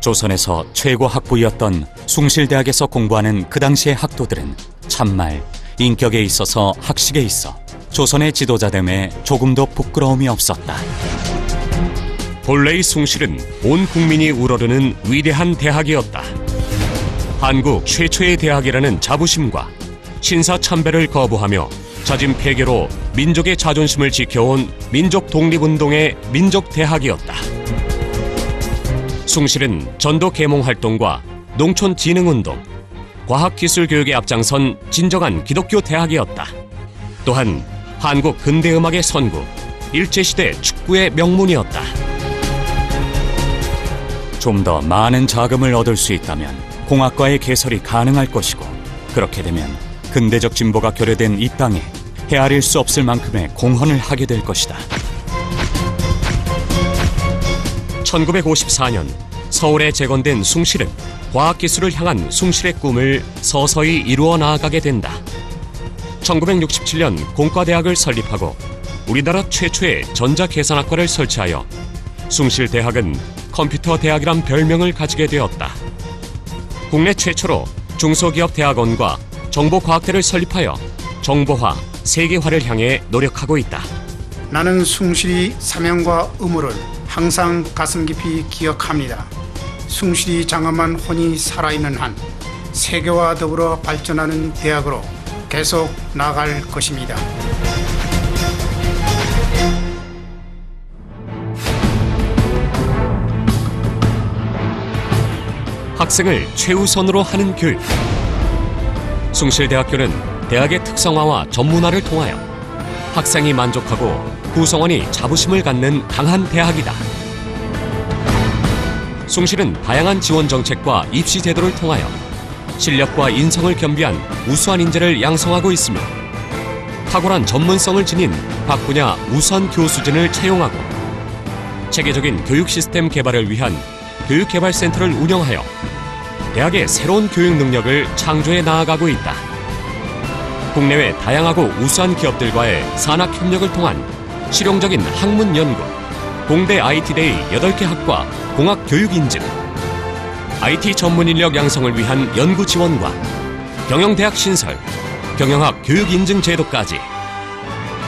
조선에서 최고 학부이었던 숭실대학에서 공부하는 그 당시의 학도들은 참말 인격에 있어서 학식에 있어 조선의 지도자됨에 조금도 부끄러움이 없었다. 본래의 숭실은 온 국민이 우러르는 위대한 대학이었다. 한국 최초의 대학이라는 자부심과 신사 참배를 거부하며 자진 폐계로 민족의 자존심을 지켜온 민족 독립운동의 민족 대학이었다. 숭실은 전도 계몽 활동과 농촌 진흥 운동, 과학 기술 교육에 앞장선 진정한 기독교 대학이었다. 또한 한국 근대 음악의 선구, 일제시대 축구의 명문이었다. 좀 더 많은 자금을 얻을 수 있다면 공학과의 개설이 가능할 것이고 그렇게 되면 근대적 진보가 결여된 이 땅에 헤아릴 수 없을 만큼의 공헌을 하게 될 것이다. 1954년 서울에 재건된 숭실은 과학기술을 향한 숭실의 꿈을 서서히 이루어 나아가게 된다. 1967년 공과대학을 설립하고 우리나라 최초의 전자계산학과를 설치하여 숭실대학은 컴퓨터 대학이란 별명을 가지게 되었다. 국내 최초로 중소기업 대학원과 정보과학대를 설립하여 정보화, 세계화를 향해 노력하고 있다. 나는 숭실이 사명과 의무를 항상 가슴 깊이 기억합니다. 숭실이 장엄한 혼이 살아있는 한 세계와 더불어 발전하는 대학으로 계속 나아갈 것입니다. 학생을 최우선으로 하는 교육. 숭실대학교는 대학의 특성화와 전문화를 통하여 학생이 만족하고 구성원이 자부심을 갖는 강한 대학이다. 숭실은 다양한 지원 정책과 입시 제도를 통하여 실력과 인성을 겸비한 우수한 인재를 양성하고 있으며 탁월한 전문성을 지닌 각 분야 우수한 교수진을 채용하고 체계적인 교육 시스템 개발을 위한 교육개발센터를 운영하여 대학의 새로운 교육 능력을 창조해 나아가고 있다. 국내외 다양하고 우수한 기업들과의 산학 협력을 통한 실용적인 학문 연구, 공대 IT데이 8개 학과 공학 교육 인증, IT 전문 인력 양성을 위한 연구 지원과 경영대학 신설, 경영학 교육 인증 제도까지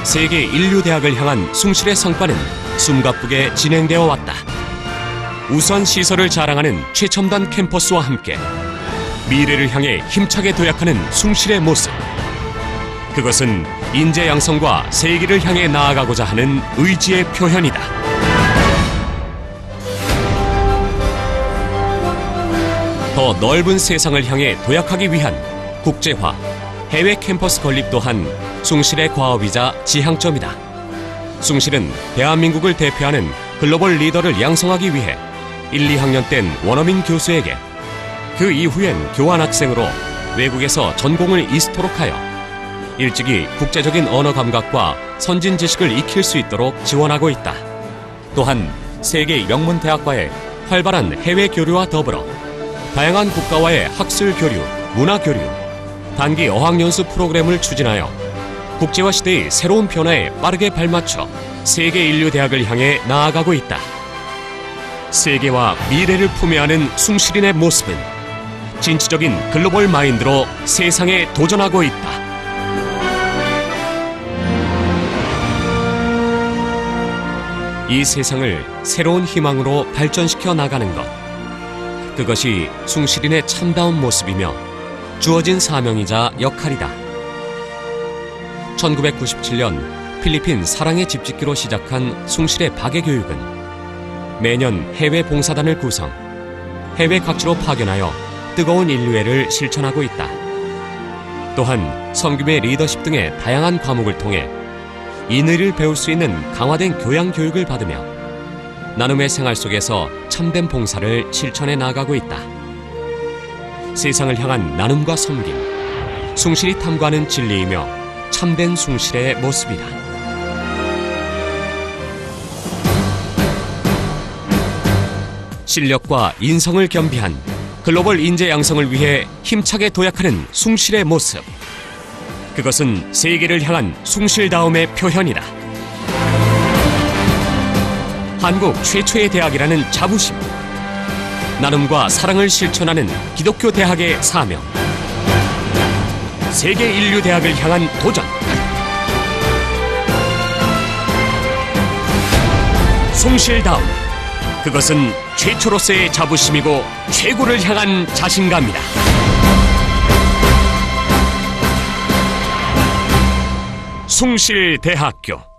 세계 인류 대학을 향한 숭실의 성과는 숨가쁘게 진행되어 왔다. 우수한 시설을 자랑하는 최첨단 캠퍼스와 함께 미래를 향해 힘차게 도약하는 숭실의 모습. 그것은 인재 양성과 세계를 향해 나아가고자 하는 의지의 표현이다. 더 넓은 세상을 향해 도약하기 위한 국제화, 해외 캠퍼스 건립 또한 숭실의 과업이자 지향점이다. 숭실은 대한민국을 대표하는 글로벌 리더를 양성하기 위해 1, 2학년 땐 원어민 교수에게 그 이후엔 교환학생으로 외국에서 전공을 이수토록 하여 일찍이 국제적인 언어 감각과 선진 지식을 익힐 수 있도록 지원하고 있다. 또한 세계 명문 대학과의 활발한 해외 교류와 더불어 다양한 국가와의 학술 교류, 문화 교류, 단기 어학연수 프로그램을 추진하여 국제화 시대의 새로운 변화에 빠르게 발맞춰 세계 인류 대학을 향해 나아가고 있다. 세계와 미래를 품에 안은 숭실인의 모습은 진취적인 글로벌 마인드로 세상에 도전하고 있다. 이 세상을 새로운 희망으로 발전시켜 나가는 것. 그것이 숭실인의 참다운 모습이며 주어진 사명이자 역할이다. 1997년 필리핀 사랑의 집짓기로 시작한 숭실의 박애 교육은 매년 해외 봉사단을 구성, 해외 각지로 파견하여 뜨거운 인류애를 실천하고 있다. 또한 성김의 리더십 등의 다양한 과목을 통해 인의를 배울 수 있는 강화된 교양 교육을 받으며 나눔의 생활 속에서 참된 봉사를 실천해 나가고 있다. 세상을 향한 나눔과 섬김, 숭실이 탐구하는 진리이며 참된 숭실의 모습이다. 실력과 인성을 겸비한 글로벌 인재 양성을 위해 힘차게 도약하는 숭실의 모습. 그것은 세계를 향한 숭실다움의 표현이다. 한국 최초의 대학이라는 자부심. 나눔과 사랑을 실천하는 기독교 대학의 사명. 세계 인류 대학을 향한 도전. 숭실다운. 그것은 최초로서의 자부심이고 최고를 향한 자신감이다. 숭실대학교